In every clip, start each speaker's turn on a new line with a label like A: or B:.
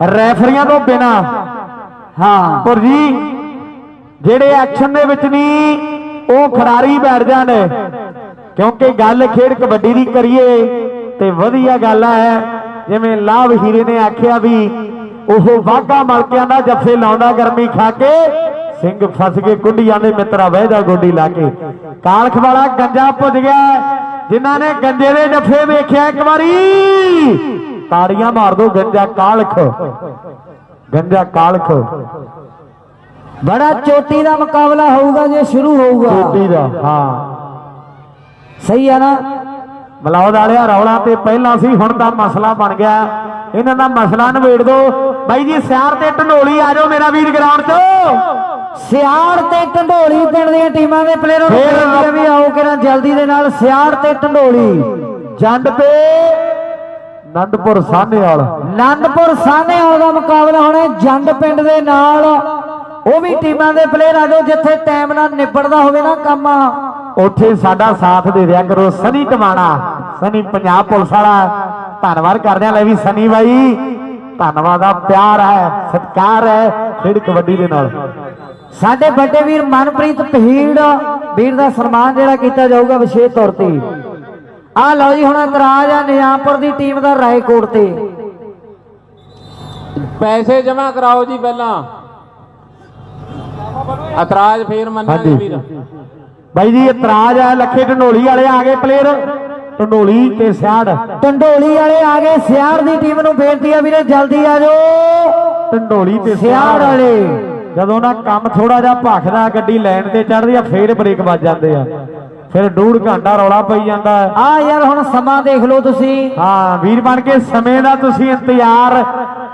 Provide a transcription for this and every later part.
A: ਰੈਫਰੀਆਂ ਤੋਂ ਬਿਨਾ।
B: ਹਾਂ,
A: ਪਰ ਜੀ, ਜਿਹੜੇ ਐਕਸ਼ਨ ਦੇ ਵਿੱਚ ਨਹੀਂ ਉਹ ਖਿਡਾਰੀ ਬੈਠ ਜਾਣ, ਕਿਉਂਕਿ ਗੱਲ ਖੇਡ ਕਬੱਡੀ ਦੀ ਕਰੀਏ, ਤੇ ਵਧੀਆ ਗੱਲ ਹੈ ਜਿਵੇਂ ਲਾਭ ਹੀਰੇ ਨੇ ਆਖਿਆ ਵੀ, ਉਹ ਵਾਗਾ ਮਲਕਿਆਂ ਦਾ ਜੱਫੇ ਲਾਉਂਦਾ ਗਰਮੀ ਖਾ ਕੇ, ਸਿੰਘ ਫਸ ਕੇ ਕੁੰਡੀਆਂ ਦੇ ਮਿੱਤਰਾ ਵਹਿਦਾ ਗੋਡੀ ਲਾ ਕੇ। ਕਾਲਖ ਵਾਲਾ ਗੰਜਾ ਪੁੱਜ ਗਿਆ, ਜਿਨ੍ਹਾਂ ਨੇ ਗੰਜੇ ਦੇ ਜੱਫੇ ਵੇਖਿਆ ਇੱਕ ਵਾਰੀ ਤਾੜੀਆਂ ਮਾਰ ਦੋ ਗੰਜਾ ਕਾਲਖ। ਗੰਜਾ ਕਾਲਖ।
B: ਬੜਾ ਚੋਟੀ ਦਾ ਮੁਕਾਬਲਾ ਹੋਊਗਾ ਜੇ ਸ਼ੁਰੂ ਹੋਊਗਾ।
A: ਚੋਟੀ ਦਾ ਹਾਂ।
B: ਸਹੀ ਆ ਨਾ?
A: ਮਲੌਦ ਵਾਲਿਆ ਰੌਲਾ ਤੇ ਪਹਿਲਾਂ ਸੀ ਹੁਣ ਤਾਂ ਮਸਲਾ ਬਣ ਗਿਆ। ਇਹਨਾਂ ਦਾ ਮਸਲਾ ਨਿਬੇੜ ਦੋ। ਬਾਈ ਜੀ ਸਿਆਰ ਤੇ ਢੰਡੋਲੀ ਆ ਜਾਓ ਮੇਰਾ ਵੀਰ ਗਰਾਊਂਡ 'ਚ।
B: ਸਿਆੜ ਤੇ ਢੰਡੋਲੀ ਪਿੰਡ ਦੀਆਂ ਟੀਮਾਂ ਦੇ ਪਲੇਅਰਾਂ ਨੂੰ ਵੀ ਆਓ ਕਿਰਾਂ ਜਲਦੀ ਦੇ ਨਾਲ ਸਿਆੜ ਤੇ ਢੰਡੋਲੀ।
A: ਜੰਡ ਤੇ ਨੰਦਪੁਰ ਸਾਹਨੇਵਾਲ।
B: ਆਨੰਦਪੁਰ ਸਾਹਨੇਵਾਲ ਦਾ ਮੁਕਾਬਲਾ ਹੋਣਾ ਜੰਡ ਪਿੰਡ ਦੇ ਨਾਲ। ਉਹ ਵੀ ਟੀਮਾਂ ਦੇ ਪਲੇਅਰ ਆ ਜਾਓ ਜਿੱਥੇ ਟਾਈਮ ਨਾਲ ਨਿਬੜਦਾ ਹੋਵੇ ਨਾ ਕੰਮ।
A: ਉੱਥੇ ਸਾਡਾ ਸਾਥ ਦੇ ਦਿਆ ਕਰੋ ਸਨੀ ਟਮਾਣਾ ਸਨੀ ਪੰਜਾਬ ਪੁਲਿਸ ਵਾਲਾ। ਧੰਨਵਾਦ ਕਰਦੇ ਆ ਲੈ ਵੀ ਸਨੀ ਬਾਈ। ਧੰਨਵਾਦ ਆ ਪਿਆਰ ਹੈ ਸਤਿਕਾਰ ਹੈ ਖੇਡ ਕਬੱਡੀ ਦੇ ਨਾਲ।
B: ਸਾਡੇ ਵੱਡੇ ਵੀਰ ਮਨਪ੍ਰੀਤ ਪਹੀੜ ਵੀਰ ਦਾ ਸਨਮਾਨ ਜਿਹੜਾ ਕੀਤਾ ਜਾਊਗਾ ਵਿਸ਼ੇਸ਼ ਤੌਰ ਤੇ। ਆ ਲਓ ਜੀ ਹੁਣ ਇਤਰਾਜ਼ ਆ ਨਿਜ਼ਾਮਪੁਰ ਦੀ ਟੀਮ ਦਾ ਰਾਏਕੋਟ ਤੇ।
C: ਪੈਸੇ ਜਮ੍ਹਾਂ ਕਰਾਓ ਜੀ ਪਹਿਲਾਂ। ਇਤਰਾਜ਼ ਫੇਰ ਮੰਨਾਂਗੇ ਵੀਰ।
A: ਬਾਈ ਜੀ ਇਤਰਾਜ਼ ਹੈ ਲੱਖੇ ਢੰਡੋਲੀ ਵਾਲੇ ਆ ਗਏ ਪਲੇਅਰ ਢੰਡੋਲੀ ਤੇ ਸਿਆੜ।
B: ਟੰਡੋਲੀ ਵਾਲੇ ਆ ਗਏ ਸਿਆੜ ਦੀ ਟੀਮ ਨੂੰ ਬੇਨਤੀ ਆ ਵੀਰੇ ਜਲਦੀ ਆ ਜਾਓ।
A: ਢੰਡੋਲੀ ਤੇ
B: ਸਿਆੜ ਵਾਲੇ।
A: ਜਦੋਂ ਨਾ ਕੰਮ ਥੋੜਾ ਜਿਹਾ ਭਖਦਾ ਗੱਡੀ ਲੈਣ ਤੇ ਚੜਦੀ ਆ ਫੇਰ ਬ੍ਰੇਕ ਵੱਜ ਜਾਂਦੇ ਆ। ਫਿਰ ਡੂਢ ਘੰਟਾ ਰੌਲਾ ਪਈ ਜਾਂਦਾ ਹੈ।
B: ਆ ਯਾਰ ਹੁਣ ਸਮਾਂ ਦੇਖ ਲਓ ਤੁਸੀਂ।
A: ਹਾਂ ਵੀਰ ਬਣ ਕੇ ਸਮੇਂ ਦਾ ਤੁਸੀਂ ਇੰਤਜ਼ਾਰ।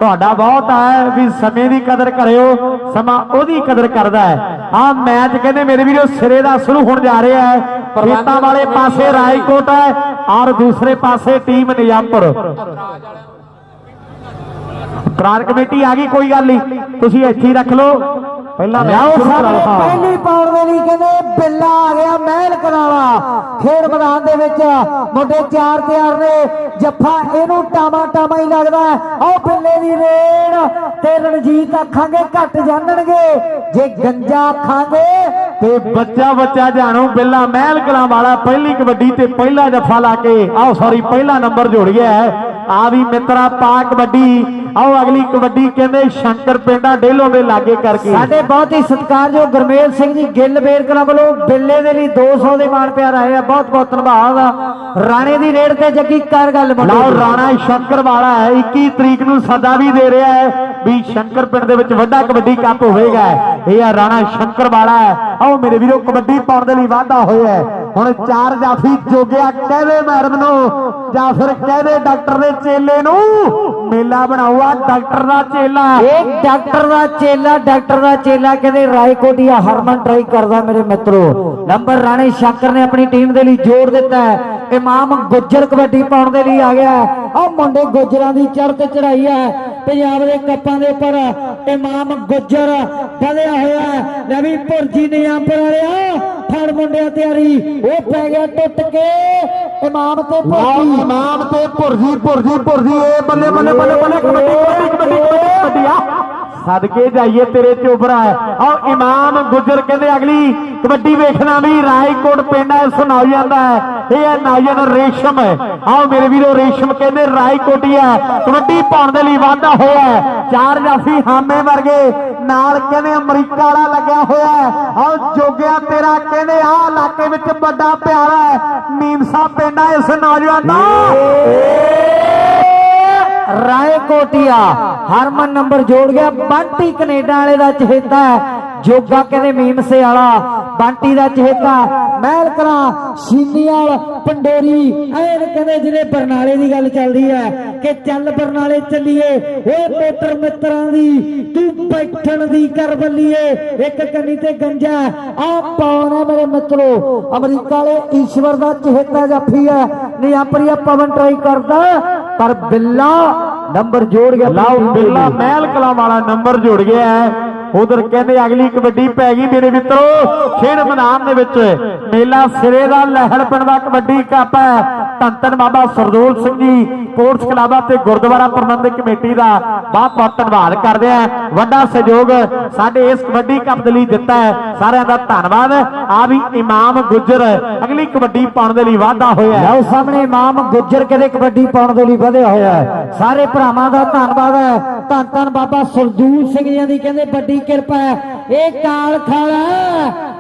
A: ਤੁਹਾਡਾ ਬਹੁਤ ਹੈ ਵੀ ਸਮੇਂ ਦੀ ਕਦਰ ਕਰਿਓ ਸਮਾਂ ਉਹਦੀ ਕਦਰ ਕਰਦਾ ਹੈ। ਆਹ ਮੈਚ ਕਹਿੰਦੇ ਮੇਰੇ ਵੀਰੋ ਸਿਰੇ ਦਾ ਸ਼ੁਰੂ ਹੋਣ ਜਾ ਰਿਹਾ ਹੈ। ਖੇਤਾਂ ਵਾਲੇ ਪਾਸੇ ਰਾਏਕੋਟ ਹੈ ਔਰ ਦੂਸਰੇ ਪਾਸੇ ਟੀਮ ਨਿਜ਼ਾਮਪੁਰ। ਪ੍ਰਾਰ ਕਮੇਟੀ ਆ ਗਈ ਕੋਈ ਗੱਲ ਨਹੀਂ। ਤੁਸੀਂ ਇੱਥੇ ਹੀ ਰੱਖ ਲਓ। ਪਹਿਲਾਂ ਕਰਾ ਲਓ।
B: ਪਹਿਲੀ ਪਾਉਣ ਦੇ ਲਈ ਕਹਿੰਦੇ ਬਿੱਲਾ ਆ ਗਿਆ ਮਹਿਲ ਕਰਾਲਾ ਖੇਡ ਮੈਦਾਨ ਦੇ ਵਿੱਚ ਮੁੰਡੇ ਚਾਰ ਤਿਆਰ ਨੇ ਜੱਫਾ ਇਹਨੂੰ ਟਾਮਾ ਟਾਮਾ ਹੀ ਲੱਗਦਾ ਹੈ। ਆਹ ਬਿੱਲੇ ਦੀ ਰੇਡ ਤੇ ਰਣਜੀਤ ਆਖਾਂਗੇ ਘੱਟ ਜਾਣਨਗੇ ਜੇ ਗੰਜਾ ਆਖਾਂਗੇ
A: ਤੇ ਬੱਚਾ ਬੱਚਾ ਜਾਣੋ ਬਿੱਲਾ ਮਹਿਲ ਕਲਾਂ ਵਾਲਾ ਪਹਿਲੀ ਕਬੱਡੀ ਤੇ ਪਹਿਲਾ ਜੱਫਾ ਲਾ ਕੇ ਆਓ ਸੌਰੀ ਪਹਿਲਾ ਨੰਬਰ ਜੁੜ ਗਿਆ ਆ ਵੀ ਮਿੱਤਰਾ ਪਾ ਕਬੱਡੀ। ਆਓ ਅਗਲੀ ਕਬੱਡੀ ਕਹਿੰਦੇ ਸ਼ੰਕਰ ਪਿੰਡਾ ਡੇਲੋ ਦੇ ਲਾਗੇ ਕਰਕੇ।
B: ਸਾਡੇ ਬਹੁਤ ਹੀ ਸਤਿਕਾਰਯੋਗ ਗੁਰਮੇਲ ਸਿੰਘ ਜੀ ਗਿੱਲ ਬੇਰ ਕਲਾਂ ਵੱਲੋਂ ਬਿੱਲੇ ਦੇ ਲਈ 200 ਦੇ ਮਾਣ ਪਿਆਰ ਆਏ ਆ। ਬਹੁਤ ਬਹੁਤ ਧੰਨਵਾਦ। ਰਾਣੇ ਦੀ ਰੇਡ ਤੇ ਜੱਗੀ ਕਰ ਗੱਲ ਦੀ।
A: ਰਾਣਾ ਸ਼ੰਕਰ ਵਾਲਾ ਹੈ 21 ਤਰੀਕ ਨੂੰ ਸਦਾ ਵੀ ਦੇ ਰਿਹਾ ਹੈ। ਵੀ ਸ਼ੰਕਰ ਪਿੰਡ ਦੇ ਵਿੱਚ ਵੱਡਾ ਕਬੱਡੀ ਕੱਪ ਹੋਏਗਾ ਇਹ ਆ ਰਾਣਾ ਸ਼ੰਕਰ ਵਾਲਾ ਹੈ। ਆਓ ਮੇਰੇ ਵੀਰੋ, ਕਬੱਡੀ ਪਾਉਣ ਦੇ ਲਈ ਵਾਅਦਾ ਹੋਇਆ ਹੁਣ ਚਾਰ ਜਾਫੀ ਜੋਗਿਆ ਕਹਦੇ ਮੈਡਮ ਨੂੰ, ਜਾਂ ਫਿਰ ਕਹਦੇ ਡਾਕਟਰ ਦੇ ਚੇਲੇ ਨੂੰ। ਮੇਲਾ ਬਣਾਊਆ ਡਾਕਟਰ ਦਾ ਚੇਲਾ।
B: ਇਹ ਡਾਕਟਰ ਦਾ ਚੇਲਾ, ਡਾਕਟਰ ਦਾ ਚੇਲਾ ਕਹਿੰਦੇ ਰਾਏਕੋਟੀਆ ਹਰਮਨ ਟਰਾਈ ਕਰਦਾ ਮੇਰੇ ਮਿੱਤਰੋ। ਨੰਬਰ ਰਾਣੇ ਸ਼ੰਕਰ ਨੇ ਆਪਣੀ ਟੀਮ ਦੇ ਲਈ ਜੋੜ ਦਿੱਤਾ ਹੈ। ਇਮਾਮ ਗੁੱਜਰ ਕਬੱਡੀ ਪਾਉਣ ਦੇ ਲਈ ਆ ਗਿਆ ਆ ਮੁੰਡੇ ਗੁੱਜਰਾਂ ਦੀ ਚੜ੍ਹ ਤੇ ਚੜਾਈ ਹੈ। ਪੰਜਾਬ ਦੇ ਕੱਪਾਂ ਦੇ ਉੱਪਰ ਇਮਾਮ ਗੁੱਜਰ ਵਧਿਆ ਹੋਇਆ ਹੈ ਲੈ ਵੀ ਭੁਰਜੀ ਨਿਆਂਪਰ ਵਾਲਿਆ ਫੜ ਮੁੰਡਿਆਂ ਤਿਆਰੀ ਉਹ ਪੈ ਗਿਆ ਟੁੱਟ ਕੇ ਇਮਾਮ ਤੇ
A: ਲਓ ਇਮਾਮ ਤੇ ਭੁਰਜੀ ਭੁਰਜੀ ਭੁਰਜੀ ਇਹ ਬੱਲੇ ਬੱਲੇ ਬੱਲੇ ਬੱਲੇ ਕਬੱਡੀ ਕਬੱਡੀ ਕਬੱਡੀ ਕਬੱਡੀ ਆ ਸਦਕੇ ਜਾਈਏ ਤੇਰੇ ਚੋਬਰਾ ਆਓ, ਇਮਾਮ ਗੁੱਜਰ ਕਹਿੰਦੇ, ਅਗਲੀ ਕਬੱਡੀ ਵੇਖਣਾ ਵੀ ਰਾਏਕੋਟ ਪਿੰਡ ਹੈ ਸੁਣਾਉ ਜਾਂਦਾ ਹੈ। ਇਹ ਹੈ ਨਾਜਨ ਰੇਸ਼ਮ। ਆਓ ਮੇਰੇ ਵੀਰੋ, ਰੇਸ਼ਮ ਕਹਿੰਦੇ, ਰਾਏਕੋਟੀ ਹੈ ਕਬੱਡੀ ਪਾਉਣ ਦੇ ਲਈ ਵਾਅਦਾ ਹੋਇਆ ਚਾਰ ਜਾਫੀ ਹਾਮੇ ਵਰਗੇ ਨਾਲ ਕਹਿੰਦੇ, ਅਮਰੀਕਾ ਵਾਲਾ ਲੱਗਿਆ ਹੋਇਆ ਆਓ, ਜੋਗਿਆ ਤੇਰਾ ਕਹਿੰਦੇ, ਆਹ ਇਲਾਕੇ ਵਿੱਚ ਵੱਡਾ ਪਿਆਰਾ ਹੈ। ਨੀਮਸਾ ਪਿੰਡ ਹੈ ਇਸ ਨੌਜਵਾਨ ਦਾ
B: ਰਾਏਕੋਟੀਆ। ਹਰਮਨ ਨੰਬਰ ਜੋੜ ਗਿਆ। ਬੰਟੀ ਕੈਨੇਡਾ ਵਾਲੇ ਦਾ ਚਹੇਤਾ ਜੋਗਾ ਕਹਿੰਦੇ ਮੀਮਸੇ ਵਾਲਾ। ਬੰਟੀ ਦਾ ਚਹੇਤਾ। ਮਹਿਲ ਕਰਾਂ ਸੀਨੀਵਾਲ ਪੰਡੋਰੀ, ਐਨ ਕਹਿੰਦੇ ਜਿਹੜੇ ਬਰਨਾਲੇ ਦੀ ਗੱਲ ਚੱਲਦੀ ਹੈ ਕਿ ਚੱਲ ਬਰਨਾਲੇ ਚੱਲੀਏ। ਓਏ ਪੋਤਰ ਮਿੱਤਰਾਂ ਦੀ, ਤੂੰ ਬੈਠਣ ਦੀ ਕਰ ਬੱਲੀਏ। ਇੱਕ ਕੰਨੀ ਤੇ ਗੰਜਾ ਆ ਪਾਉਣਾ ਮੇਰੇ ਮਿੱਤਰੋ। ਅਮਰੀਕਾ ਵਾਲੇ ਈਸ਼ਵਰ ਦਾ ਚਹੇਤਾ ਜਾਫੀ ਹੈ। ਨਹੀਂ, ਆਪਣੀ ਪਵਨ ਟਰਾਈ ਕਰਦਾ। ਪਰ ਬਿੱਲਾ ਨੰਬਰ ਜੋੜ ਗਿਆ।
A: ਲਾਓ ਬਿੱਲਾ ਮਹਿਲ ਕਲਾ ਵਾਲਾ ਨੰਬਰ ਜੁੜ ਗਿਆ ਹੈ। ਉਧਰ ਕਹਿੰਦੇ ਅਗਲੀ ਕਬੱਡੀ ਪੈ ਗਈ ਮੇਰੇ ਮਿੱਤਰੋ, ਖੇਡ ਮੈਦਾਨ ਦੇ ਵਿੱਚ ਮੇਲਾ ਸਿਰੇ ਦਾ ਲਹਿਲ ਪਿੰਡ ਦਾ ਕਬੱਡੀ ਕੱਪ ਹੈ। ਧੰਨ ਧੰਨ ਬਾਬਾ ਸਰਦੂਲ ਸਿੰਘ ਜੀ, ਸਪੋਰਟਸ ਕਲੱਬਾਂ ਤੇ ਗੁਰਦੁਆਰਾ ਪ੍ਰਬੰਧਕ ਕਮੇਟੀ ਦਾ ਬਹੁਤ ਬਹੁਤ ਧੰਨਵਾਦ ਕਰਦੇ ਆ ਵੱਡਾ ਸਹਿਯੋਗ ਸਾਡੇ ਇਸ ਕਬੱਡੀ ਕੱਪ ਦੇ ਲਈ ਦਿੱਤਾ ਹੈ। ਸਾਰਿਆਂ ਦਾ ਧੰਨਵਾਦ। ਆ ਵੀ ਇਮਾਮ ਗੁੱਜਰ ਅਗਲੀ ਕਬੱਡੀ ਪਾਉਣ ਦੇ ਲਈ ਵਾਅਦਾ ਹੋਇਆ
B: ਲਓ ਸਾਹਮਣੇ ਇਮਾਮ ਗੁੱਜਰ ਕਦੇ ਕਬੱਡੀ ਪਾਉਣ ਦੇ ਲਈ ਵਧਿਆ ਹੋਇਆ ਹੈ। ਸਾਰੇ ਭਰਾਵਾਂ ਦਾ ਧੰਨਵਾਦ ਹੈ। ਧੰਨ ਧੰਨ ਬਾਬਾ ਸਰਦੂਲ ਸਿੰਘ ਜੀ ਦੀ ਕਹਿੰਦੇ ਵੱਡੀ ਕਿਰਪਾ ਹੈ। ਇਹ ਕਾਲ ਖਾਲਾ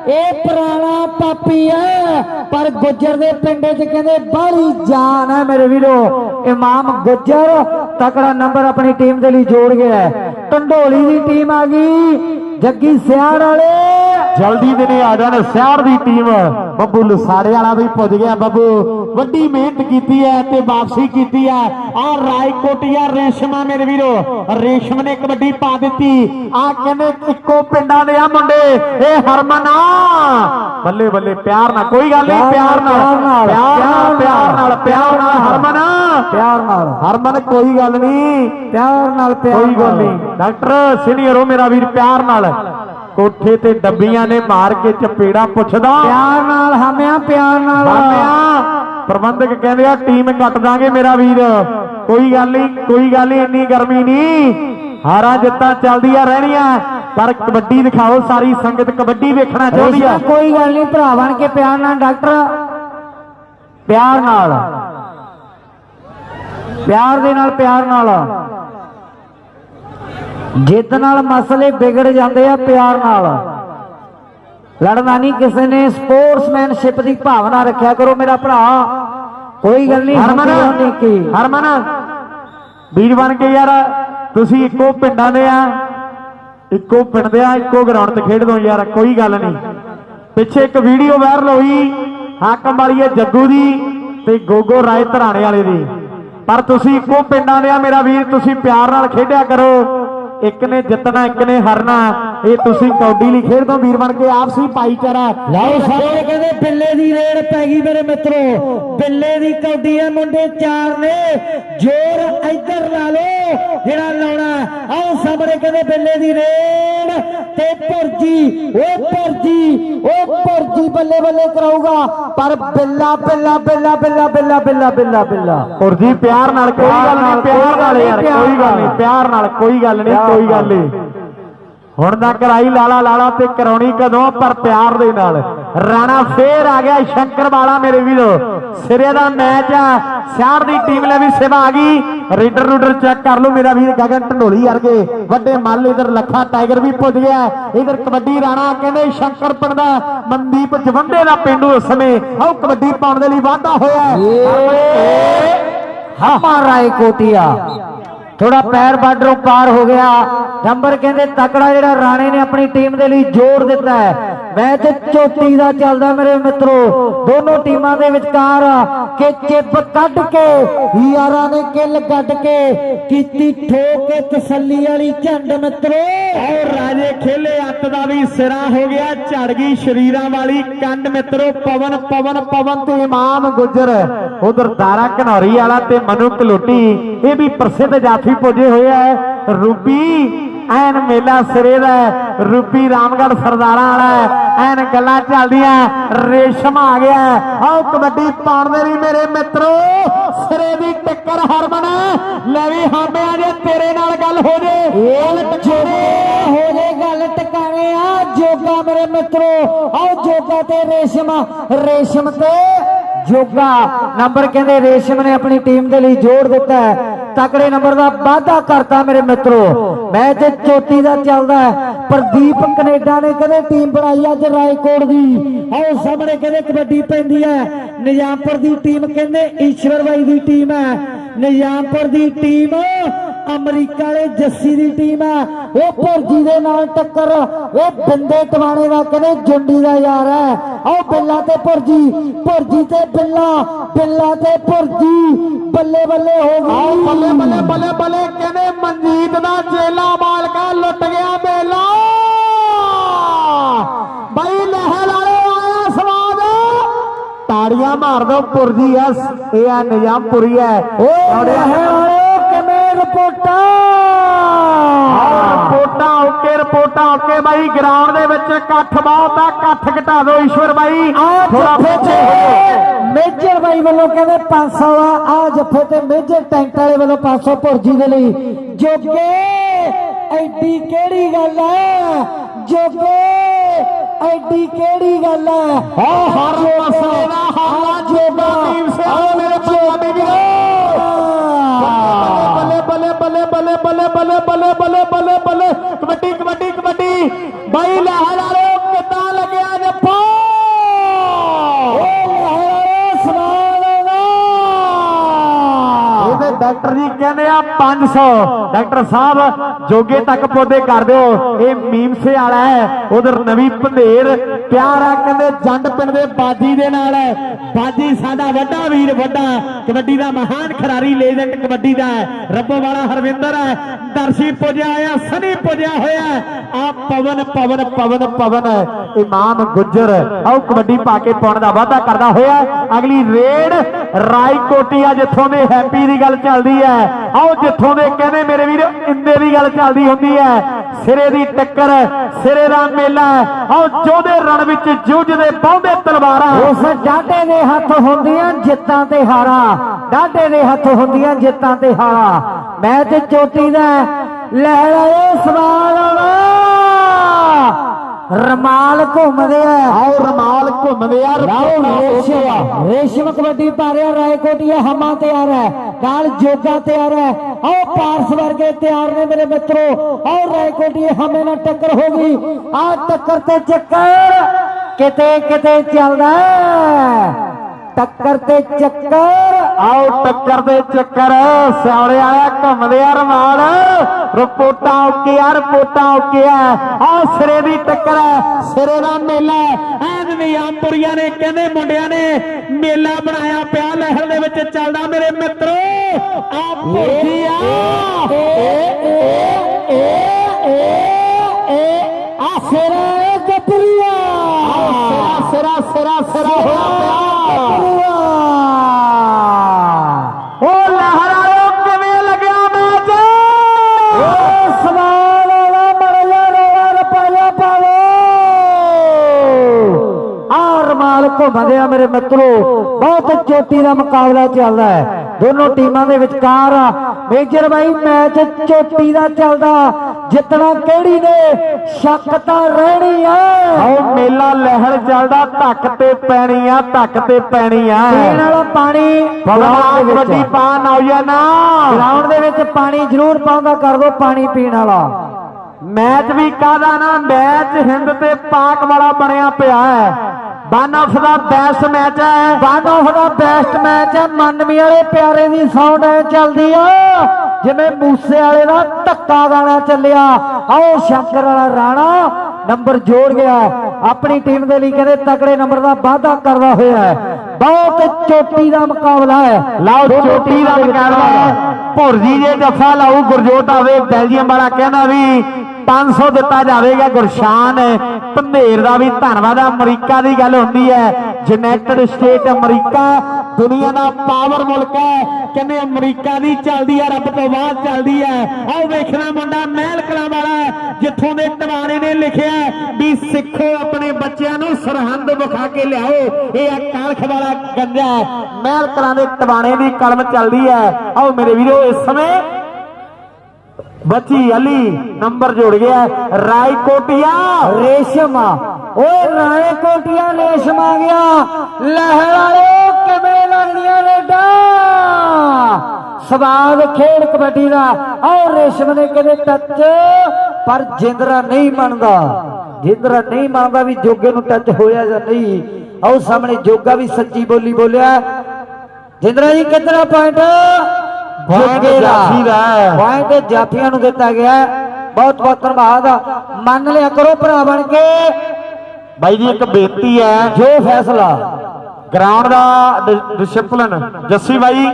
B: ਇਹ ਪੁਰਾਣਾ ਪਾਪੀ ਹੈ। ਪਰ ਗੁੱਜਰ ਦੇ ਪਿੰਡ 'ਚ ਕਹਿੰਦੇ, ਬਾਹਲੀ ਜਾਨ ਹੈ ਮੇਰੇ ਵੀਰੋ। ਇਮਾਮ ਗੁੱਜਰ ਤਕੜਾ ਨੰਬਰ ਆਪਣੀ ਟੀਮ ਦੇ ਲਈ ਜੋੜ ਗਿਆ ਹੈ। ਦੀ ਟੀਮ ਆ ਗਈ। ਜੱਗੀ ਸਿਆੜ ਵਾਲੇ
A: ਜਲਦੀ ਦੇ ਨੇ ਆ ਜਾਣ। ਸਿਆੜ ਦੀ ਟੀਮ ਬੱਬੂ ਲਸਾੜੇ ਵਾਲਾ ਵੀ ਪੁੱਜ ਗਿਆ। ਬੱਬੂ ਵੱਡੀ ਮਿਹਨਤ ਕੀਤੀ ਹੈ ਤੇ ਵਾਪਸੀ ਕੀਤੀ ਹੈ। ਆ ਰਾਏਕੋਟੀਆ ਰੇਸ਼ਮਾ ਮੇਰੇ ਵੀਰੋ। ਰੇਸ਼ਮ ਨੇ ਕਬੱਡੀ ਪਾ ਦਿੱਤੀ। ਆ ਕਹਿੰਦੇ ਇੱਕੋ ਪਿੰਡਾਂ ਦੇ ਆ ਮੁੰਡੇ। ਇਹ ਹਰਮਨ ਬੱਲੇ ਬੱਲੇ ਪਿਆਰ ਨਾਲ ਕੋਈ ਗੱਲ ਨਹੀਂ ਪਿਆਰ ਨਾਲ। ਪਿਆਰ ਨਾਲ ਪਿਆਰ ਨਾਲ ਪਿਆਰ ਨਾਲ। ਹਰਮਨ
B: ਪਿਆਰ ਨਾਲ।
A: ਹਰਮਨ ਕੋਈ ਗੱਲ ਨਹੀਂ।
B: ਪਿਆਰ ਨਾਲ ਪਿਆਰ
A: ਕੋਈ ਗੱਲ ਨਹੀਂ। ਡਾਕਟਰ ਸੀਨੀਅਰ ਹੋ ਮੇਰਾ ਵੀਰ ਪਿਆਰ ਨਾਲ। ਕੋਠੇ ਤੇ ਡੱਬੀਆਂ ਨੇ ਮਾਰ ਕੇ ਚਪੇੜਾ ਪੁੱਛਦਾ।
B: ਪਿਆਰ ਨਾਲ ਹਮਿਆ ਪਿਆਰ ਨਾਲ।
A: ਬਾਬਿਆਂ ਪ੍ਰਬੰਧਕ ਕਹਿੰਦੇ ਆ ਟੀਮ ਕੱਟ ਦਾਂਗੇ ਮੇਰਾ ਵੀਰ। ਕੋਈ ਗੱਲ ਨਹੀਂ ਕੋਈ ਗੱਲ ਨਹੀਂ ਇੰਨੀ ਗਰਮੀ ਨਹੀਂ ਹਾਰਾਂ ਜਿੱਤਾਂ ਚੱਲਦੀਆਂ ਰਹਿਣੀਆਂ। ਪਰ ਕਬੱਡੀ ਦਿਖਾਓ ਸਾਰੀ ਸੰਗਤ ਕਬੱਡੀ ਵੇਖਣਾ ਚਾਹੁੰਦੀ ਆ।
B: ਕੋਈ ਗੱਲ ਨਹੀਂ ਭਰਾ ਬਣ ਕੇ ਪਿਆਰ ਨਾਲ ਡਾਕਟਰ। ਪਿਆਰ ਨਾਲ। ਪਿਆਰ ਦੇ ਨਾਲ ਪਿਆਰ ਨਾਲ। ਜਿੱਦ ਨਾਲ ਮਸਲੇ ਵਿਗੜ ਜਾਂਦੇ ਆ ਪਿਆਰ ਨਾਲ। ਲੜਨਾ ਨਹੀਂ ਕਿਸੇ ਨੇ ਸਪੋਰਟਸਮੈਨਸ਼ਿਪ ਦੀ ਭਾਵਨਾ ਰੱਖਿਆ ਕਰੋ ਮੇਰਾ ਭਰਾ। ਕੋਈ ਗੱਲ ਨਹੀਂ
A: ਹਰਮਨ
B: ਕੀ।
A: ਹਰਮਨ। ਵੀਰ ਬਣ ਕੇ ਯਾਰ ਤੁਸੀਂ ਇੱਕੋ ਪਿੰਡਾਂ ਦੇ ਆ। ਇੱਕੋ ਪਿੰਡ ਦੇ ਆ ਇੱਕੋ ਗਰਾਊਂਡ ਤੇ ਖੇਡਦੇ ਹੋ ਯਾਰ ਕੋਈ ਗੱਲ ਨਹੀਂ। ਪਿੱਛੇ ਇੱਕ ਵੀਡੀਓ ਵਾਇਰਲ ਹੋਈ ਹਾਕਮ ਵਾਲੀ ਹੈ ਜੱਗੂ ਦੀ ਤੇ ਗੋਗੋ ਰਾਏ ਧਰਾਣੇ ਵਾਲੇ ਦੀ। ਪਰ ਤੁਸੀਂ ਇੱਕੋ ਪਿੰਡਾਂ ਦੇ ਆ ਮੇਰਾ ਵੀਰ ਤੁਸੀਂ ਪਿਆਰ ਨਾਲ ਖੇਡਿਆ ਕਰੋ। ਇੱਕ ਨੇ ਜਿੱਤਣਾ ਇੱਕ ਨੇ ਹਾਰਨਾ। ਇਹ ਤੁਸੀਂ ਕੌਡੀ ਲਈ ਖੇਡਦੇ ਹੋ ਵੀਰ ਬਣ ਕੇ ਆਪਸੀ ਭਾਈਚਾਰਾ।
B: ਲਓ ਸਾਰੇ ਕਹਿੰਦੇ ਬਿੱਲੇ ਦੀ ਰੇਡ ਪੈ ਗਈ ਮੇਰੇ ਮਿੱਤਰੋ। ਬਿੱਲੇ ਦੀ ਕੌਡੀ ਆ ਮੁੰਡੇ ਚਾਰ ਨੇ। ਜੋਰ ਇੱਧਰ ਲਾ ਲਓ ਜਿਹੜਾ ਲਾਉਣਾ। ਆਓ ਸਾਹਮਣੇ ਕਹਿੰਦੇ ਬਿੱਲੇ ਦੀ ਰੇਡ ਤੇ ਪੁਰਜੀ ਓ ਪੁਰਜੀ ਓ ਪੁਰਜੀ ਬੱਲੇ ਬੱਲੇ ਕਰਾਊਗਾ। ਪਰ ਬਿੱਲਾ ਬਿੱਲਾ ਬਿੱਲਾ ਬਿੱਲਾ ਬਿੱਲਾ ਬਿੱਲਾ ਬਿੱਲਾ ਬਿੱਲਾ।
A: ਔਰ ਜੀ ਪਿਆਰ ਨਾਲ ਕੋਈ ਗੱਲ ਨਹੀਂ ਪਿਆਰ ਨਾਲ ਯਾਰ ਕੋਈ ਗੱਲ ਨਹੀਂ ਪਿਆਰ ਨਾਲ ਕੋਈ ਗੱਲ ਨਹੀਂ। ਕੋਈ ਗੱਲ ਨਹੀਂ। ਹੁਣ ਤਾਂ ਕਰਾਈ ਲਾਲਾ ਲਾਲਾ ਤੇ ਕਰਾਉਣੀ ਕਦੋਂ ਪਰ ਪਿਆਰ ਦੇ ਨਾਲ। ਰਾਣਾ ਫੇਰ ਆ ਗਿਆ ਸ਼ੰਕਰ ਵਾਲਾ ਮੇਰੇ ਵੀਰੋ। ਸਿਰੇ ਦਾ ਮੈਚ ਆ। ਸਿਆੜ ਦੀ ਟੀਮ ਲੈ ਵੀ ਸੇਵਾ ਆ ਗਈ। ਰੀਡਰ ਰੂਡਰ ਚੈੱਕ ਕਰ ਲਓ ਮੇਰਾ ਵੀਰ ਗਗਨ ਢੰਡੋਲੀ ਵਰਗੇ। ਵੱਡੇ ਮੱਲ ਇਧਰ ਲੱਖਾ ਟਾਈਗਰ ਵੀ ਪੁੱਜ ਗਿਆ। ਇਧਰ ਕਬੱਡੀ ਰਾਣਾ ਕਹਿੰਦੇ ਸ਼ੰਕਰ ਪਿੰਡ ਦਾ ਮਨਦੀਪ ਜਵੰਡੇ ਦਾ ਪਿੰਡੂ ਉਸ ਸਮੇਂ। ਆਓ ਕਬੱਡੀ ਪਾਉਣ ਦੇ ਲਈ ਵਾਅਦਾ ਹੋਇਆ। ਹੈ।
B: ਹਾਮਾ ਰਾਏ ਕੋਟੀਆ। थोड़ा पैर बॉर्डरों पार हो गया ਨੰਬਰ ਕਹਿੰਦੇ ਤਕੜਾ ਜਿਹੜਾ ਰਾਣੇ ਨੇ ਆਪਣੀ ਟੀਮ ਦੇ ਲਈ ਜੋੜ ਦਿੱਤਾ ਹੈ। ਮੈਚ ਚੋਟੀ ਦਾ ਚੱਲਦਾ ਮੇਰੇ ਮਿੱਤਰੋ। ਦੋਨੋਂ ਟੀਮਾਂ ਦੇ ਵਿਚਕਾਰ ਕਿ ਚਿੱਪ ਕੱਢ ਕੇ, ਯਾਰਾਂ ਨੇ ਕਿੱਲ ਕੱਢ ਕੇ ਕੀਤੀ ਠੋਕ ਤਸੱਲੀ ਵਾਲੀ ਝੰਡ ਮਿੱਤਰੋ।
A: ਔਰ ਰਾਜੇ ਖੇਲੇ ਅੱਤ ਦਾ ਵੀ ਸਿਰਾ ਹੋ ਗਿਆ, ਝੜ ਗਈ ਸ਼ਰੀਰਾਂ ਵਾਲੀ ਕੰਡ ਮਿੱਤਰੋ। ਪਵਨ ਪਵਨ ਪਵਨ ਤੇ ਇਮਾਮ ਗੁਜਰ। ਉਧਰ ਦਾਰਾ ਘਨੌਰੀ ਵਾਲਾ ਤੇ ਮਨੂ ਕਲੋਟੀ ਇਹ ਵੀ ਪ੍ਰਸਿੱਧ ਜਾਫੀ ਪੁੱਜੇ ਹੋਏ ਆ। ਰੂਬੀ ਐਨ ਮੇਲਾ ਸਿਰੇ ਦਾ। ਰੂਬੀ ਰਾਮਗੜ ਸਰਦਾਰਾਂ ਵਾਲਾ। ਐਨ ਗੱਲਾਂ ਚੱਲਦੀਆਂ ਰੇਸ਼ਮ ਆ ਗਿਆ ਆਓ ਕਬੱਡੀ ਪਾਉਣ ਦੇ ਲਈ ਮੇਰੇ ਮਿੱਤਰੋ ਸਿਰੇ ਦੀ ਟੱਕਰ ਹਰਮਨ ਲੈ ਵੀ ਹਾਮਿਆਂ ਜੇ ਤੇਰੇ ਨਾਲ ਗੱਲ ਹੋ ਜੇ।
B: ਹੋ ਜੇ ਗੱਲ ਟਿਕਾਣੇ ਆ। ਜੋਗਾ ਮੇਰੇ ਮਿੱਤਰੋ ਆਓ ਜੋਗਾ ਤੇ ਰੇਸ਼ਮ। ਰੇਸ਼ਮ ਤੇ ਜੋਗਾ। ਨੰਬਰ ਕਹਿੰਦੇ ਰੇਸ਼ਮ ਨੇ ਆਪਣੀ ਟੀਮ ਦੇ ਲਈ ਜੋੜ ਦਿੱਤਾ ਹੈ। ਤਕੜੇ ਨੰਬਰ ਦਾ ਵਾਅਦਾ ਕਰਤਾ ਮੇਰੇ ਮਿੱਤਰੋ। ਮੈਚ ਚੋਟੀ ਦਾ ਚੱਲਦਾ ਪ੍ਰਦੀਪ ਕੈਨੇਡਾ ਨੇ ਕਦੇ ਟੀਮ ਬਣਾਈ ਅੱਜ ਰਾਏਕੋਟ ਦੀ। ਆਓ ਸਾਹਮਣੇ ਕਹਿੰਦੇ ਕਬੱਡੀ ਪੈਂਦੀ ਹੈ। ਨਿਜ਼ਾਮਪੁਰ ਦੀ ਟੀਮ ਕਹਿੰਦੇ ਈਸ਼ਵਰ ਬਾਈ ਦੀ ਟੀਮ ਹੈ। ਨਿਜ਼ਾਮਪੁਰ ਦੀ ਟੀਮ ਅਮਰੀਕਾ ਵਾਲੇ ਜੱਸੀ ਦੀ ਟੀਮ ਹੈ। ਉਹ ਭੁਰਜੀ ਦੇ ਨਾਲ ਟੱਕਰ। ਉਹ ਬਿੰਦੇ ਟਵਾਣੇ ਦਾ ਕਹਿੰਦੇ ਜੁੰਡੀ ਦਾ ਯਾਰ ਹੈ। ਆਓ ਬਿੱਲਾ ਤੇ ਭੁਰਜੀ। ਭੁਰਜੀ ਤੇ ਬਿੱਲਾ। ਬਿੱਲਾ ਤੇ ਭੁਰਜੀ। ਬੱਲੇ ਬੱਲੇ ਹੋ ਗਈ
A: ਬੱਲੇ ਬੱਲੇ ਬੱਲੇ ਬੱਲੇ ਕਹਿੰਦੇ ਮਨਜੀਤ ਦਾ ਚੇਲਾ ਮਾਲਕਾ ਲੁੱਟ ਗਿਆ ਮੇਲਾ ਬਾਈ ਲਹਿਲ ਵਾਲੇ ਆਇਆ ਸਵਾਦ। ਤਾੜੀਆਂ ਮਾਰ ਦੋ ਪੁਰਜੀ ਐ ਇਹ ਆ ਨਿਜ਼ਾਮਪੁਰੀ ਐ
B: ਓਏ ਕਿਵੇਂ ਰਿਪੋਰਟਾਂ।
A: ਰਿਪੋਰਟਾਂ ਓਕੇ ਰਿਪੋਰਟ ਰਿਪੋਰਟਾਂ ਓਕੇ ਬਾਈ। ਗਰਾਊਂਡ ਦੇ ਵਿੱਚ ਇਕੱਠ ਬਹੁਤ ਆ ਇਕੱਠ ਘਟਾ ਦਿਓ ਈਸ਼ਵਰ ਬਾਈ।
B: ਆ
A: ਥੋੜਾ
B: ਜੱਫੇ
A: ਪਿੱਛੇ ਹੋ ਜਾਓ।
B: ਤੇ ਮੇਜਰ ਬਾਈ ਵੱਲੋਂ ਕਹਿੰਦੇ 500 ਆ ਆ ਜੱਫੇ ਤੇ ਮੇਜਰ ਟੈਂਟ ਵਾਲੇ ਵੱਲੋਂ 500 ਭੁਰਜੀ ਦੇ ਲਈ। ਜੋਗੇ ਐਡੀ ਕਿਹੜੀ ਗੱਲ ਹੈ ਜੋਗੇ ਐਡੀ ਕਿਹੜੀ ਗੱਲ ਹੈ
A: ਆ ਹਰ ਦਾ ਹੱਲ ਜੋਗਾ ਟੀਮ ਸੇ ਮੇਰੇ ਪੰਜਾਬੀ ਵੀਰੋ ਬੱਲੇ ਬੱਲੇ ਬੱਲੇ ਬੱਲੇ ਬੱਲੇ ਬੱਲੇ ਬੱਲੇ ਬੱਲੇ ਕਬੱਡੀ ਕਬੱਡੀ ਕਬੱਡੀ। ਬਾਈ ਲਹਿਰ ਵਾਲੇ ਕਹਿੰਦੇ ਆ 500 ਡਾਕਟਰ ਸਾਹਿਬ, ਜੋਗੇ ਤੱਕ ਪੌਦੇ ਕਰ ਦਿਓ। ਇਹ ਮੀਮਸੇ ਵਾਲਾ ਹੈ। ਉਧਰ ਨਵੀਂ ਪੰਧੇਰ ਪਿਆਰ ਆ ਕਹਿੰਦੇ ਜੰਡ ਪਿੰਡ ਦੇ ਬਾਜੀ ਦੇ ਨਾਲ ਹੈ। ਬਾਜੀ ਸਾਡਾ ਵੱਡਾ ਵੀਰ, ਵੱਡਾ ਕਬੱਡੀ ਦਾ ਮਹਾਨ ਖਿਡਾਰੀ ਲੈਜੈਂਡ ਕਬੱਡੀ ਦਾ ਹੈ। ਰੱਬੋ ਵਾਲਾ ਹਰਵਿੰਦਰ ਹੈ। ਦਰਸ਼ੀ ਪੁੱਜਿਆ ਆ ਸਨੀ ਪੁੱਜਿਆ ਹੋਇਆ। ਆ ਪਵਨ ਪਵਨ ਪਵਨ ਪਵਨ। ਇਮਾਮ ਗੁੱਜਰ, ਆਓ ਕਬੱਡੀ ਪਾ ਕੇ ਪਾਉਣ ਦਾ ਵਾਅਦਾ ਕਰਦਾ ਹੋਇਆ। ਅਗਲੀ ਰੇਡ ਰਾਈਕੋਟੀਆ ਜਿੱਥੋਂ ਦੇ ਹੈਪੀ ਦੀ ਗੱਲ ਚੱਲਦੀ ਹੈ। ਆਓ ਜਿੱਥੋਂ ਦੇ ਕਹਿੰਦੇ ਮੇਰੇ ਵੀਰ, ਇੰਦੇ ਦੀ ਗੱਲ ਚੱਲਦੀ ਹੁੰਦੀ ਹੈ। ਸਿਰੇ ਦੀ ਟੱਕਰ, ਸਿਰੇ ਦਾ ਮੇਲਾ। ਹੈ। ਆਓ ਜੋਧੇ ਰਣ ਵਿੱਚ ਜੂਝਦੇ ਬਹੁੰਦੇ ਤਲਵਾਰਾਂ।
B: ਉਸ ਡਾਡੇ ਦੇ ਹੱਥ ਹੁੰਦੀਆਂ ਜਿੱਤਾਂ ਤੇ ਹਾਰਾਂ। ਡਾਡੇ ਦੇ ਹੱਥ ਹੁੰਦੀਆਂ ਜਿੱਤਾਂ ਤੇ ਹਾਰਾਂ। ਮੈਚ ਚੋਟੀ ਦਾ ਲੈ ਆਏ ਸਵਾਲ ਰਮਾਲ ਘੁੰਮਦੇ ਆ।
A: ਆਓ ਰਮਾਲ ਘੁੰਮਦੇ ਆ
B: ਰੇਸ਼ਮ ਰੇਸ਼ਮ ਕਬੱਡੀ ਪਾ ਰਿਹਾ ਰਾਏਕੋਟੀਆ ਹਮਾ ਤਿਆਰ ਹੈ ਨਾਲ ਜੋਗਾ ਤਿਆਰ ਹੈ। ਆਓ ਪਾਰਸ ਵਰਗੇ ਤਿਆਰ ਨੇ ਮੇਰੇ ਮਿੱਤਰੋ। ਆਓ ਰਾਏਕੋਟੀਆ ਹਮੇ ਨਾਲ ਟੱਕਰ ਹੋ ਗਈ। ਆ ਟੱਕਰ ਤੇ ਚੱਕਰ ਕਿਤੇ ਕਿਤੇ ਚੱਲਦਾ। ਟੱਕਰ ਤੇ ਚੱਕਰ
A: ਆਓ ਟੱਕਰ ਦੇ ਚੱਕਰ ਸਿਆਲੇ ਆਇਆ ਘੁੰਮਦੇ ਆ ਰਮਾਲ। ਰਿਪੋਰਟਾਂ ਓਕੇ ਆ, ਰਿਪੋਰਟਾਂ ਓਕੇ ਆ। ਆਹ ਸਿਰੇ ਦੀ ਟੱਕਰ ਹੈ, ਸਿਰੇ ਦਾ ਮੇਲਾ ਐਨ ਨਿਆਮਪੁਰੀਆਂ ਨੇ, ਕਹਿੰਦੇ ਮੁੰਡਿਆਂ ਨੇ ਮੇਲਾ ਬਣਾਇਆ ਪਿਆ, ਲਹਿਰ ਦੇ ਵਿੱਚ ਚੱਲਦਾ ਮੇਰੇ ਮਿੱਤਰੋ। ਆ ਭੁਰਜੀ ਆ
B: ਸਿਰਾ ਇਹ ਗੱਭਰੂਆ
A: ਸਿਰਾ ਸਿਰਾ ਸਿਰਾ ਹੋਇਆ ਪਿਆ ਉਹ ਲਹਿਰ ਵਾਲੋ ਕਿਵੇਂ ਲੱਗਿਆ ਮੈਚ
B: ਸਵਾਲ ਵਾਲਾ ਮੜਿਆ ਰੋਲਾ ਰਪਾਇਆ ਪਾਵੋ ਆ ਰਮਾਲ ਘੁੰਮਦੇ ਆ ਮੇਰੇ ਮਿੱਤਰੋ ਬਹੁਤ ਚੋਟੀ ਦਾ ਮੁਕਾਬਲਾ ਚੱਲਦਾ ਹੈ। ਦੋਨੋਂ ਟੀਮਾਂ ਦੇ ਵਿਚਕਾਰ ਮੇਜਰ ਬਾਈ ਮੈਚ ਚੋਟੀ ਦਾ ਚੱਲਦਾ। ਜਿੱਤਣਾ ਕਿਹੜੀ ਨੇ? ਸ਼ੱਕ ਤਾਂ ਰਹਿਣੀ ਆ।
A: ਆਓ ਮੇਲਾ ਲਹਿਰ ਚੱਲਦਾ ਧੱਕ ਤੇ ਪੈਣੀ ਆ ਧੱਕ ਤੇ ਪੈਣੀ ਆ।
B: ਪੀਣ ਵਾਲਾ ਪਾਣੀ
A: ਵੱਡੀ ਪਾ ਨੌਜਵਾਨਾ।
B: ਗਰਾਊਂਡ ਦੇ ਵਿੱਚ ਪਾਣੀ ਜ਼ਰੂਰ ਪਾਉਂਦਾ ਕਰ ਦੋ ਪਾਣੀ ਪੀਣ ਵਾਲਾ।
A: ਮੈਚ ਵੀ ਕਾਹਦਾ ਨਾ? ਮੈਚ ਹਿੰਦ ਤੇ ਪਾਕ ਵਾਲਾ ਬਣਿਆ ਪਿਆ ਹੈ। One of the best match ਹੈ।
B: One of the best match ਹੈ। ਮਨਮੀ ਵਾਲੇ ਪਿਆਰੇ ਦੀ ਸਾਊਂਡ ਚੱਲਦੀ ਆ। ਜਿਵੇਂ ਮੂਸੇ ਵਾਲੇ ਦਾ ਧੱਕਾ ਗਾਣਾ ਚੱਲਿਆ। ਆਓ ਸ਼ੰਕਰ ਵਾਲਾ ਰਾਣਾ ਨੰਬਰ ਜੋੜ ਗਿਆ। ਆਪਣੀ ਟੀਮ ਦੇ ਲਈ ਕਹਿੰਦੇ ਤਕੜੇ ਨੰਬਰ ਦਾ ਵਾਅਦਾ ਕਰਦਾ ਹੋਇਆ ਹੈ। ਬਹੁਤ ਚੋਟੀ ਦਾ ਮੁਕਾਬਲਾ ਹੈ।
A: ਲਾਓ ਚੋਟੀ ਦਾ
B: ਦੇ
A: ਮੁਕਾਬਲਾ। ਭੁਰਜੀ ਜੇ ਜੱਫਾ ਲਾਊ ਗੁਰਜੋਤ ਆਵੇ ਬੈਲਜੀਅਮ ਵਾਲਾ ਕਹਿੰਦਾ ਵੀ 500 ਦਿੱਤਾ ਜਾਵੇਗਾ ਗੁਰਸ਼ਾਨ। ਪੰਧੇਰ ਦਾ ਵੀ ਧੰਨਵਾਦ ਅਮਰੀਕਾ ਦੀ ਗੱਲ ਹੁੰਦੀ ਹੈ। ਯੂਨਾਈਟਿਡ ਸਟੇਟ ਅਮਰੀਕਾ, ਦੁਨੀਆ ਦਾ ਪਾਵਰ ਮੁਲਕ ਹੈ। ਕਹਿੰਦੇ ਅਮਰੀਕਾ ਦੀ ਚੱਲਦੀ ਆ, ਰੱਬ ਤੋਂ ਬਾਅਦ ਚੱਲਦੀ ਹੈ ਆਓ ਵੇਖਣਾ ਮੁੰਡਾ, ਮਹਿਲ ਕਲਾਂ ਵਾਲਾ ਜਿੱਥੋਂ ਦੇ ਟਵਾਣੇ ਨੇ ਲਿਖਿਆ ਵੀ ਸਿੱਖੋ ਆਪਣੇ ਬੱਚਿਆਂ ਨੂੰ ਸਰਹੰਦ ਵਿਖਾ ਕੇ ਲਿਆਓ। ਇਹ ਆ ਕਾਲਖ ਵਾਲਾ ਗੰਜਾ ਮਹਿਲ ਕਲਾਂ ਦੇ ਟਵਾਣੇ ਦੀ ਕਲਮ ਚੱਲਦੀ ਹੈ। ਆਓ ਮੇਰੇ ਵੀਰੋ, ਇਸ ਸਮੇਂ ਬੱਚੀ ਅਲੀ ਨੰਬਰ ਜੋੜ ਗਿਆ ਰਾਇਕੋਟੀਆ
B: ਰੇਸ਼ਮ ਓਏ ਰਾਣੇ ਕੋਟੀਆਂ ਰੇਸ਼ਮ ਆ ਗਿਆ। ਲਹਿਰ ਵਾਲੇ ਕਿਵੇਂ ਲੱਗਦੀਆਂ ਰੇਡਾਂ? ਸਵਾਦ ਖੇਡ ਕਬੱਡੀ ਦਾ। ਆਓ ਰੇਸ਼ਮ ਨੇ ਕਹਿੰਦੇ ਟੱਚ ਪਰ ਜਿੰਦਰਾ ਨਹੀਂ ਮੰਨਦਾ। ਜਿੰਦਰਾ ਨਹੀਂ ਮੰਨਦਾ ਵੀ ਜੋਗੇ ਨੂੰ ਟੱਚ ਹੋਇਆ ਜਾਂ ਨਹੀਂ। ਆਓ ਸਾਹਮਣੇ ਜੋਗਾ ਵੀ ਸੱਚੀ ਬੋਲੀ ਬੋਲਿਆ। ਜਿੰਦਰਾ ਜੀ, ਕਿੰਨਾ ਪੁਆਇੰਟ
A: Point ਜਾਫੀ ਦਾ।
B: ਪੁਆਇੰਟ ਜਾਫੀਆਂ ਨੂੰ ਦਿੱਤਾ ਗਿਆ। ਬਹੁਤ ਬਹੁਤ ਧੰਨਵਾਦ ਮੰਨ ਲਿਆ ਕਰੋ ਭਰਾ ਬਣ ਕੇ
A: ਬਾਈ ਜੀ ਇੱਕ ਬੇਨਤੀ ਹੈ
B: ਜੋ ਫੈਸਲਾ
A: ਗਰਾਊਂਡ ਦਾ ਡਿਸਪਲਿਨ ਜੱਸੀ ਬਾਈ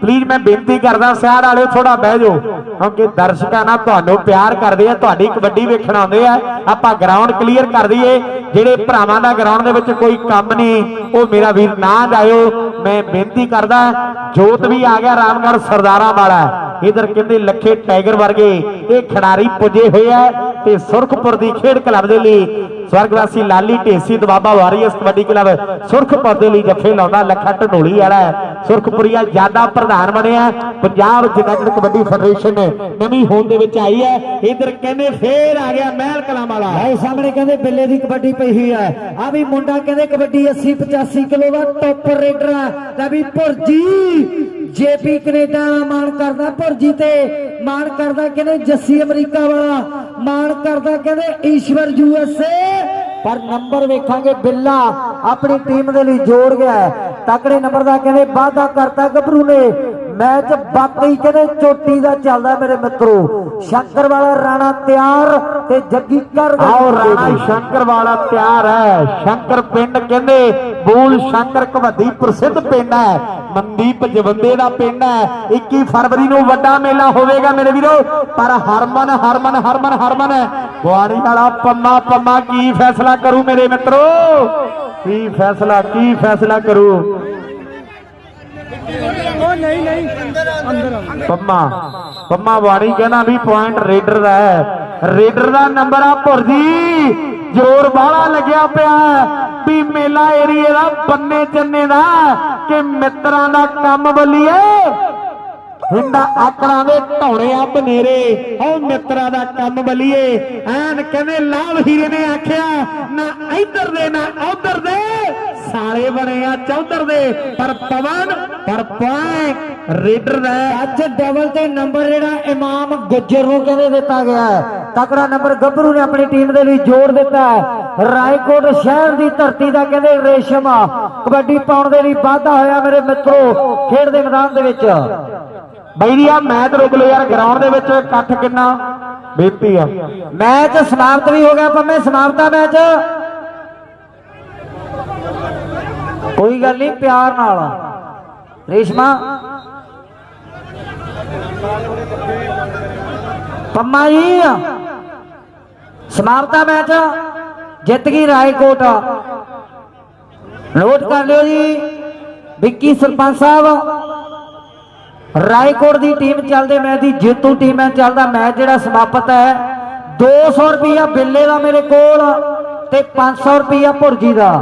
A: ਪਲੀਜ਼ ਮੈਂ ਬੇਨਤੀ ਕਰਦਾ, ਸਿਆੜ ਵਾਲਿਓ ਥੋੜਾ ਬਹਿ ਜਾਓ। ਕਿਉਂਕਿ ਦਰਸ਼ਕਾਂ ਨਾਲ ਤੁਹਾਨੂੰ ਪਿਆਰ ਕਰਦੇ ਆ, ਤੁਹਾਡੀ ਕਬੱਡੀ ਵੇਖਣ ਆਉਂਦੇ ਆ। ਆਪਾਂ ਗਰਾਊਂਡ ਕਲੀਅਰ ਕਰ ਦਈਏ। ਜਿਹੜੇ ਭਰਾਵਾਂ ਦਾ ਗਰਾਊਂਡ ਦੇ ਵਿੱਚ ਕੋਈ ਕੰਮ ਨਹੀਂ, ਉਹ ਮੇਰਾ ਵੀਰ ਨਾ ਜਾਇਓ। ਮੈਂ ਬੇਨਤੀ ਕਰਦਾ, ਜੋਤ ਵੀ ਆ ਗਿਆ, ਰਾਮਗੜ੍ਹ ਸਰਦਾਰਾਂ ਵਾਲਾ। ਇਧਰ ਕਹਿੰਦੇ ਲੱਖੇ ਟਾਈਗਰ ਵਰਗੇ, ਇਹ ਖਿਡਾਰੀ ਪੁੱਜੇ ਹੋਏ ਆ ਤੇ ਸੁਰਖਪੁਰ ਦੀ ਖੇਡ ਕਲੱਬ ਦੇ ਲਈ ਸਵਰਗਵਾਸੀ ਲਾਲੀ ਢੇਸੀ ਦਬਾਬਾ ਵਾਰੀਅਰਸ ਕਬੱਡੀ ਕਲੱਬ ਸੁਰਖਪੁਰ ਦੇ ਲਈ ਜੱਫੇ ਲਾਉਂਦਾ, ਲੱਖਾ ਢਨੋਲੀ ਵਾਲਾ ਸੁਰਖਪੁਰੀਆ ਜ਼ਿਆਦਾ ਪ੍ਰਧਾਨ ਬਣਿਆ ਪੰਜਾਬ ਯੂਨਾਈਟਿਡ ਕਬੱਡੀ ਫੈਡਰੇਸ਼ਨ ਨਵੀਂ ਹੋਂਦ ਦੇ ਵਿੱਚ ਆਈ ਹੈ। ਇਧਰ ਕਹਿੰਦੇ ਫੇਰ ਆ ਗਿਆ ਮਹਿਲ ਕਲਾਂ ਵਾਲਾ
B: ਭਾਈ ਸਾਹਮਣੇ ਕਹਿੰਦੇ ਬਿੱਲੇ ਦੀ ਕਬੱਡੀ ਪਈ ਹੋਈ ਹੈ। ਆ ਵੀ ਮੁੰਡਾ ਕਹਿੰਦੇ ਕਬੱਡੀ 80 85 ਕਿਲੋ ਦਾ ਟੌਪ ਰੇਡਰ ਹੈ। ਲੈ ਵੀ ਭੁਰਜੀ ਜੇਪੀ ਕੈਨੇਡਾ ਮਾਣ ਕਰਦਾ ਭੁਰਜੀ ਤੇ ਮਾਣ ਕਰਦਾ ਕਹਿੰਦੇ ਜੱਸੀ ਅਮਰੀਕਾ ਵਾਲਾ। ਮਾਣ ਕਰਦਾ ਕਹਿੰਦੇ ਈਸ਼ਵਰ ਯੂਐਸਏ ਪਰ ਨੰਬਰ ਵੇਖਾਂਗੇ, ਬਿੱਲਾ ਆਪਣੀ ਟੀਮ ਦੇ ਲਈ ਜੋੜ ਗਿਆ ਹੈ। ਤਕੜੇ ਨੰਬਰ ਦਾ ਕਹਿੰਦੇ, ਵਾਅਦਾ ਕਰਤਾ ਗੱਭਰੂ ਨੇ ਮੈਚ ਬਾਕੀ ਕਹਿੰਦੇ ਚੋਟੀ ਦਾ ਚੱਲਦਾ ਮੇਰੇ ਮਿੱਤਰੋ। ਸ਼ੰਕਰ ਵਾਲਾ ਰਾਣਾ ਤਿਆਰ ਤੇ ਜੱਗੀ ਕਰ
A: ਆਓ ਰਾਣਾ ਸ਼ੰਕਰ ਵਾਲਾ ਤਿਆਰ ਹੈ। ਸ਼ੰਕਰ ਪਿੰਡ ਕਹਿੰਦੇ ਬੂਲ ਸ਼ੰਕਰ ਕਵੱਦੀ ਪ੍ਰਸਿੱਧ ਪਿੰਡ ਹੈ। ਮਨਦੀਪ ਜਵੰਦੇ ਦਾ ਪਿੰਡ ਹੈ। 21 ਫਰਵਰੀ ਨੂੰ ਵੱਡਾ ਮੇਲਾ ਹੋਵੇਗਾ ਮੇਰੇ ਵੀਰੋ। ਪਰ ਹਰਮਨ ਹਰਮਨ ਹਰਮਨ ਹਰਮਨ ਗੁਆੜੀ ਵਾਲਾ ਪੰਮਾ ਪੰਮਾ ਕੀ ਫੈਸਲਾ ਕਰੂ ਮੇਰੇ ਮਿੱਤਰੋ? ਕੀ ਫੈਸਲਾ ਕੀ ਫੈਸਲਾ ਕਰੂ? ਪੰਮਾ ਪੰਮਾ ਵਾਣੀ ਕਹਿੰਦਾ ਵੀ ਪੁਆਇੰਟ ਰੇਡਰ ਦਾ ਹੈ। ਰੇਡਰ ਦਾ ਨੰਬਰ ਆ ਭੁਰਜੀ। ਜ਼ੋਰ ਬਾਹਲਾ ਲੱਗਿਆ ਪਿਆ ਵੀ ਮੇਲਾ ਏਰੀਏ ਦਾ ਬੰਨੇ ਚੰਨੇ ਦਾ ਕਿ ਮਿੱਤਰਾਂ ਦਾ ਕੰਮ ਬਲੀਏ ਹੁੰਦਾ ਆਕੜਾਂ ਦੇ ਢੌਣੇ ਆ ਬਨੇਰੇ ਓ ਮਿੱਤਰਾਂ ਦਾ ਕੰਮ ਬਲੀਏ ਐਨ ਕਹਿੰਦੇ ਲਾਲ ਹੀਰੇ ਨੇ ਆਖਿਆ, ਨਾ ਇੱਧਰ ਦੇ, ਨਾ ਉਧਰ ਦੇ। ਸਾਲੇ ਬਣੇ ਆ ਚੌਧਰ ਦੇ ਪਰ ਪਵਨ ਪਰ ਪੁਆਇੰਟ ਰੇਡਰ ਦਾ। ਹੈ।
B: ਅੱਜ ਡਬਲ ਤੇ ਨੰਬਰ ਜਿਹੜਾ ਇਮਾਮ ਗੁੱਜਰ ਨੂੰ ਕਹਿੰਦੇ ਦਿੱਤਾ ਗਿਆ ਹੈ। ਤਕੜਾ ਨੰਬਰ ਗੱਭਰੂ ਨੇ ਆਪਣੀ ਟੀਮ ਦੇ ਲਈ ਜੋੜ ਦਿੱਤਾ ਹੈ। ਰਾਏਕੋਟ ਸ਼ਹਿਰ ਦੀ ਧਰਤੀ ਦਾ ਕਹਿੰਦੇ ਰੇਸ਼ਮ। ਕਬੱਡੀ ਪਾਉਣ ਦੇ ਲਈ ਵਾਧਾ ਹੋਇਆ ਮੇਰੇ ਮਿੱਤਰੋ ਖੇਡ ਦੇ ਮੈਦਾਨ ਦੇ ਵਿੱਚ।
A: ਬਈ ਜੀ ਆ ਮੈਚ ਰੁਕ ਲਓ ਯਾਰ ਗਰਾਊਂਡ ਦੇ ਵਿੱਚ ਇਕੱਠ ਕਿੰਨਾ ਬੇਨਤੀ ਆ।
B: ਮੈਚ ਸਮਾਪਤ ਵੀ ਹੋ ਗਿਆ ਪੰਮੇ ਸਮਾਪਤਾ ਮੈਚ। ਕੋਈ ਗੱਲ ਨਹੀਂ, ਪਿਆਰ ਨਾਲ। ਰੇਸ਼ਮਾ। ਪੰਮਾ ਜੀ। ਸਮਾਪਤਾ ਮੈਚ। ਜਿੱਤ ਗਈ ਰਾਏਕੋਟ। ਨੋਟ ਕਰ ਲਿਓ ਜੀ। ਵਿੱਕੀ ਸਰਪੰਚ ਸਾਹਿਬ। ਰਾਏਕੋਟ ਦੀ ਟੀਮ ਚੱਲਦੇ ਮੈਚ ਦੀ ਜੇਤੂ ਟੀਮ ਹੈ, ਚੱਲਦਾ ਮੈਚ ਜਿਹੜਾ ਸਮਾਪਤ ਹੈ। 200 ਰੁਪਿਆ ਬਿੱਲੇ ਦਾ ਮੇਰੇ ਕੋਲ ਤੇ 500 ਰੁਪਿਆ ਭੁਰਜੀ ਦਾ।